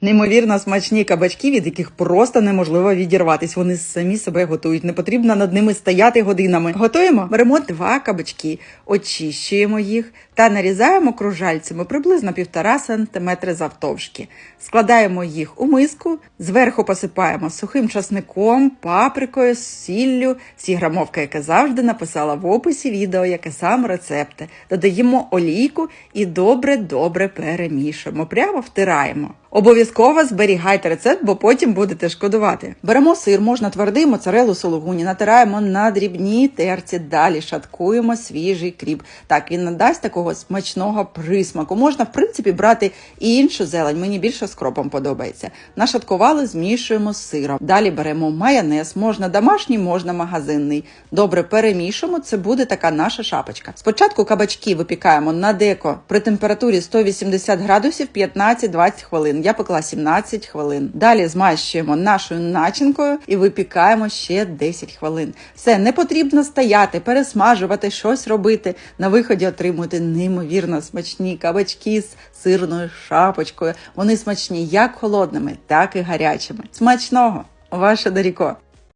Неймовірно смачні кабачки, від яких просто неможливо відірватись. Вони самі себе готують. Не потрібно над ними стояти годинами. Готуємо? Беремо два кабачки, очищуємо їх та нарізаємо кружальцями приблизно півтора сантиметри завтовшки. Складаємо їх у миску, зверху посипаємо сухим часником, паприкою, сіллю, сіграмовка, яка завжди написала в описі відео, яке саме рецепти. Додаємо олійку і добре-добре перемішуємо. Прямо втираємо. Обов'язково зберігайте рецепт, бо потім будете шкодувати. Беремо сир, можна твердий, моцарелу сулугуні, натираємо на дрібній терці, далі шаткуємо свіжий кріп. Так, він надасть такого смачного присмаку. Можна, в принципі, брати і іншу зелень. Мені більше з кропом подобається. Нашаткували, змішуємо з сиром. Далі беремо майонез, можна домашній, можна магазинний. Добре перемішуємо, це буде така наша шапочка. Спочатку кабачки випікаємо на деко при температурі 180 градусів 15-20 хвилин. Я пекла 17 хвилин. Далі змащуємо нашою начинкою і випікаємо ще 10 хвилин. Все, не потрібно стояти, пересмажувати, щось робити. На виході отримуєте неймовірно смачні кабачки з сирною шапочкою. Вони смачні як холодними, так і гарячими. Смачного! Ваше Даріко!